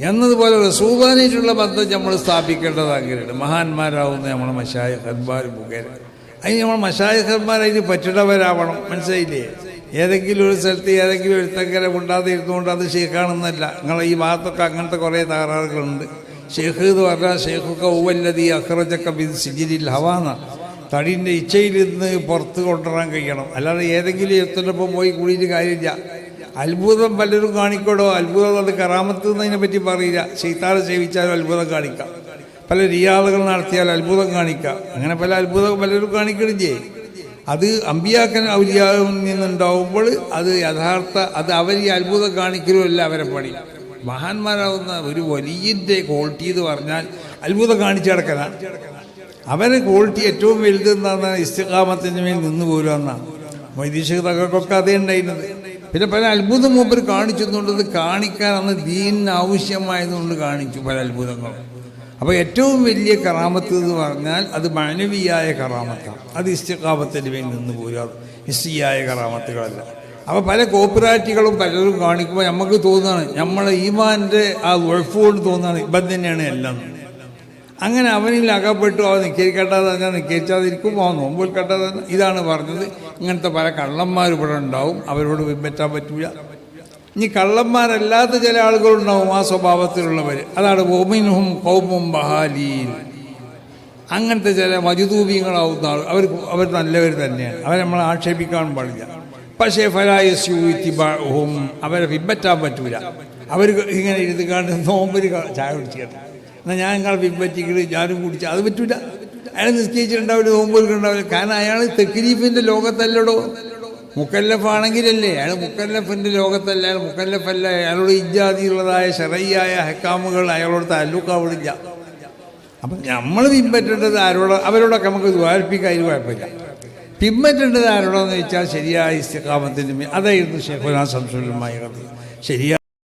എന്നതുപോലെ റസൂബാനായിട്ടുള്ള ബന്ധം നമ്മൾ സ്ഥാപിക്കേണ്ടത് അങ്ങനെയാണ്. മഹാന്മാരാവുന്ന നമ്മളെ മഷായഖന്മാർ മുഖേന. അതിന് നമ്മൾ മഷായഖന്മാർ അതിന് പറ്റിടവരാവണം. മനസ്സിലായില്ലേ? ഏതെങ്കിലും ഒരു സ്ഥലത്ത് ഏതെങ്കിലും എഴുത്തക്കര ഉണ്ടാതെ ഇരുന്നുകൊണ്ട് അത് ഷെയ്ഖാണെന്നല്ല നിങ്ങളെ ഈ ഭാഗത്തൊക്കെ അങ്ങനത്തെ കുറേ തകരാറുകളുണ്ട്. ഷെയ്ഖ് എന്ന് പറഞ്ഞാൽ ഷെയ്ഖൊക്കെ ഊവല്ലതി അഹ്റജക്ക ബിൻ സിജിരിൽ ഹവാന തടീന്റെ ഇച്ഛയിൽ നിന്ന് പുറത്ത് കൊണ്ടുവരാൻ കഴിയണം. അല്ലാതെ ഏതെങ്കിലും എഴുത്തിനൊപ്പം പോയി കൂടിയിട്ട് കാര്യമില്ല. അത്ഭുതം പലരും കാണിക്കടോ? അത്ഭുതം അത് കറാമത്ത് എന്നതിനെ പറ്റി പറയില്ല. ചെയ്ത്താറ് സേവിച്ചാലും അത്ഭുതം കാണിക്കാം. പല റിയാളുകൾ നടത്തിയാൽ അത്ഭുതം കാണിക്കാം. അങ്ങനെ പല അത്ഭുതം പലരും കാണിക്കണില്ലേ? അത് അമ്പിയാക്കൻ ഔലിയാവിൽ നിന്നുണ്ടാവുമ്പോൾ അത് യഥാർത്ഥ അത് അവർ ഈ അത്ഭുതം കാണിക്കലുമല്ല അവരെ പണി. മഹാന്മാരാവുന്ന ഒരു വലിയന്റെ ക്വാളിറ്റി എന്ന് പറഞ്ഞാൽ അത്ഭുതം കാണിച്ചു കിടക്കലാണ്. അവരെ ക്വാളിറ്റി ഏറ്റവും വലുത് എന്താണ് ഇസ്തികാമത്തിന്റെ മേൽ നിന്ന് പോരുക എന്നാണ് വൈദേശിക തകർക്കൊക്കെ അതേ ഉണ്ടായിരുന്നത്. പിന്നെ പല അത്ഭുതം മൂപ്പർ കാണിച്ചെന്നുള്ളത് കാണിക്കാൻ അന്ന് ദീനിന് ആവശ്യമായതുകൊണ്ട് കാണിച്ചു പല അത്ഭുതങ്ങളും അപ്പോൾ ഏറ്റവും വലിയ കറാമത്ത് എന്ന് പറഞ്ഞാൽ അത് മാനവിയായ കറാമത്താണ്. അത് ഇസ്തികാമത്തിന്റെ മേൽ നിന്ന് പോരാ ഹിസ്സിയായ കറാമത്തുകളല്ല. അപ്പോൾ പല കോപ്പിറാറ്റുകളും പലരും കാണിക്കുമ്പോൾ നമുക്ക് തോന്നുകയാണ് നമ്മളെ ഈമാന്റെ ആ ഉഴപ്പുകൊണ്ട് തോന്നുകയാണ് ഇപ്പം തന്നെയാണ് എല്ലാം. അങ്ങനെ അവനിൽ അകപ്പെട്ടു. അവൻ നിൽക്കരിക്കട്ടാതെ തന്നെ നിക്കരിച്ചാതിരിക്കും അവൻ നോമ്പിൽ കട്ടാതെ ഇതാണ് പറഞ്ഞത്. ഇങ്ങനത്തെ പല കള്ളന്മാർ ഇവിടെ ഉണ്ടാവും. അവരോട് പിൻപറ്റാൻ പറ്റൂല. ഇനി കള്ളന്മാരല്ലാത്ത ചില ആളുകളുണ്ടാവും ആ സ്വഭാവത്തിലുള്ളവർ അതാണ് ഒമിൻഹും കൗമും ബഹാലീൻ. അങ്ങനത്തെ ചില മജുദൂബീങ്ങളാവുന്ന ആൾ അവർ അവർ നല്ലവർ തന്നെയാണ്. അവരെ നമ്മൾ ആക്ഷേപിക്കാൻ പാടില്ല. പക്ഷേ ഫലായസ്യൂത്തിബാഹും അവരെ പിൻപറ്റാൻ പറ്റൂല. അവർ ഇങ്ങനെ ഇരുന്ന് കണ്ട് നോമ്പര് ചായ കുടിച്ചിട്ട് എന്നാൽ ഞാൻ നിങ്ങളെ പിൻപറ്റിക്കൾ ഞാനും കുടിച്ചു. അത് പറ്റൂല. അയാൾ നിശ്ചയിച്ചിട്ടുണ്ടാവില്ല നോമ്പൊരുക്കുണ്ടാവില്ല കാരണം അയാൾ തെക്കിരീഫിന്റെ ലോകത്തല്ലടോ. മുക്കല്ലഫാണെങ്കിലല്ലേ. അയാൾ മുക്കല്ലഫിന്റെ ലോകത്തല്ല. അയാൾ മുക്കല്ലഫല്ല. അയാളോട് ഇജാതിയുള്ളതായ ഷറയ്യായ ഹക്കാമുകൾ അയാളോട് താലൂക്കാവിടില്ല അപ്പം നമ്മൾ പിൻപറ്റേണ്ടത് ആരോട് അവരോടൊക്കെ നമുക്ക് ദ്വാരിപ്പിക്കാൻ അതിന് കുഴപ്പമില്ല. പിൻപറ്റേണ്ടത് ആരോടെന്ന് വെച്ചാൽ ശരിയായ ഇസ്തിക്കാമത്തിന്റെ അതായിരുന്നു ഷെഖുന സംസുലമായ ശരിയായ